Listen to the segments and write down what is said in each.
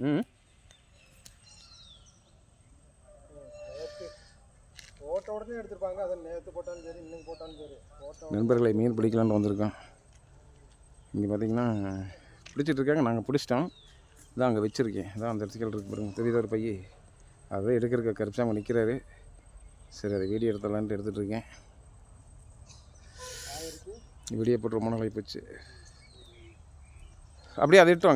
ம் ஓட்ட உடனே எடுத்திருப்பாங்க அதை நேற்று போட்டாலும் சரி இன்னைக்கு போட்டாலும் சரி ஓட்ட நண்பர்களை மீன் பிடிக்கலான்னு வந்திருக்கோம் இங்கே பார்த்தீங்கன்னா பிடிச்சிட்டு இருக்காங்க நாங்கள் பிடிச்சிட்டோம் இதான் அங்கே வச்சுருக்கேன் இதான் அந்த இடத்துக்கு இருக்கு பாருங்க தெரியுதா ஒரு பைய அதை எடுக்கிறக்க கருப்சாம நிற்கிறாரு சரி அதை வீடியோ எடுத்துடலான்ட்டு எடுத்துகிட்டு இருக்கேன் வீடியோ போட்டு ரொம்ப நாளாகி போச்சு அப்படியே அதை எடுத்து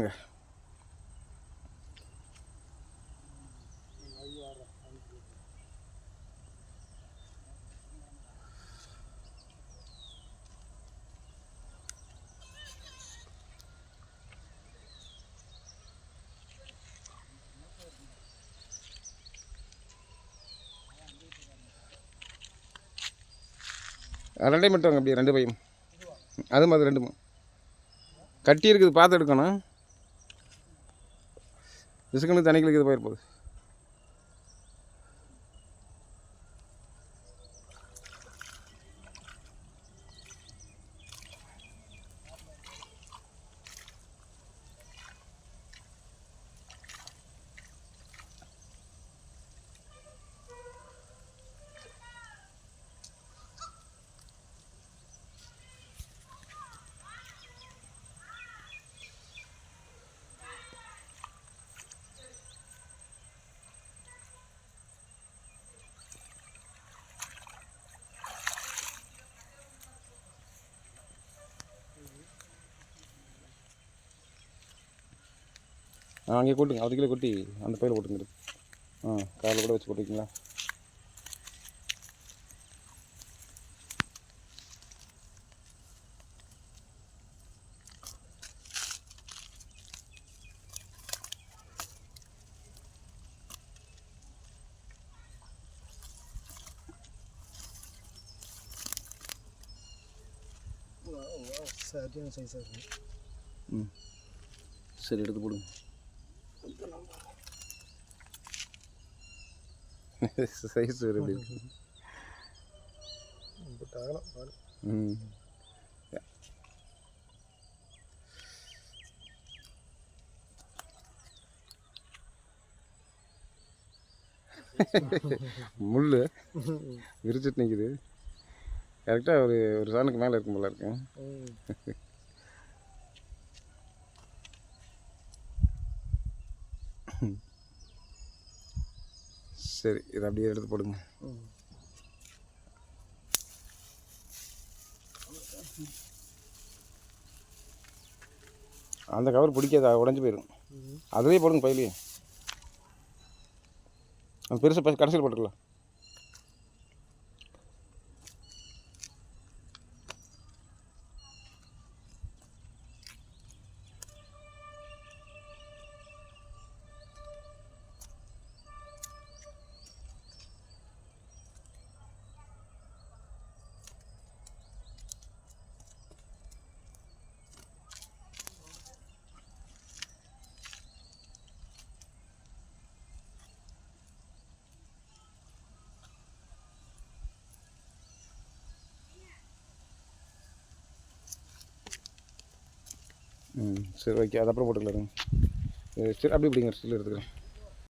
ரெண்டையும் மட்டும் வாங்க அப்படியே ரெண்டு பையும். அது மாதிரி ரெண்டுமா? கட்டி இருக்குது பார்த்து எடுக்கணும். விசுக்கணும் தனிக்கலுக்கு இது போயிருப்போகுது ஆ அங்கே கொட்டுங்க அது கிலோ கொட்டி அந்த பையில் கொட்டுங்க. ஆ காலில் கூட வச்சு கொட்டிங்களா சரியான சைஸாக ம். சரி எடுத்து போடுங்க. சைஸ் வேறு எப்படி பாரு. ம் முள் விரிச்சிட்டு நிற்குது கரெக்டாக ஒரு ஒரு சாணுக்கு மேலே இருக்கும் போல இருக்கு ம். சரி இதை அப்படியே எடுத்து போடுங்க. அந்த கவர் பிடிக்காது உடஞ்சி போயிடும். அதுலேயே போடுங்க பையிலேயே அந்த பெருசு கடைசியில் போட்டுக்கலாம் ம் சரி ஓகே. அது அப்புறம் போட்டுக்கலாம் சரி அப்படி இப்படிங்க ஸ்டில் எடுத்துக்கிறேன்.